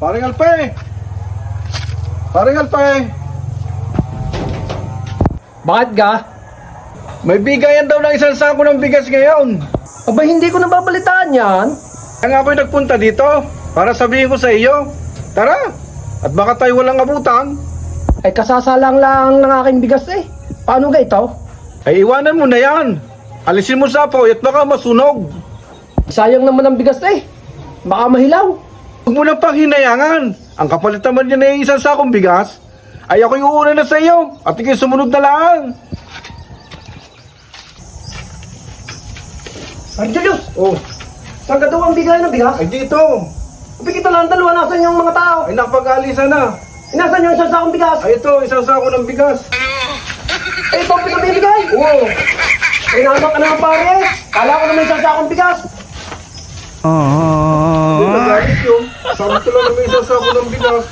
Paring Alpe! Paring Alpe! Bakit ga? May bigayan daw ng isang sako ng bigas ngayon. Aba, hindi ko nababalitaan yan. Kaya nga ako'y nagpunta dito para sabihin ko sa iyo. Tara! At baka tayo walang abutan. Ay, kasasalang lang ng aking bigas eh. Paano ga ito? Ay iwanan mo na yan. Alisin mo sa at baka masunog. Sayang naman ang bigas eh. Baka mahilaw. Huwag mo nang panghinayangan. Ang kapalit naman niya na yung isang sakong bigas. Ay ako'y uuna na sa iyo. At ikay sumunod na lang. Julius! Oh, Saan ka daw ang bigay ng bigas? ay dito. Ubi kita lang dalawa. Nasaan yung mga tao? Ay nakapag-alisa na. Nasaan yung isang sakong bigas? Ay ito, isang sako ng bigas. Ay, ito ang pinabibigay. Oo. Ay, naman ka naman pare. Kala ko naman isang sakong bigas. Ay nagalit yun. Sabi ko lang may isang sako ng bigas.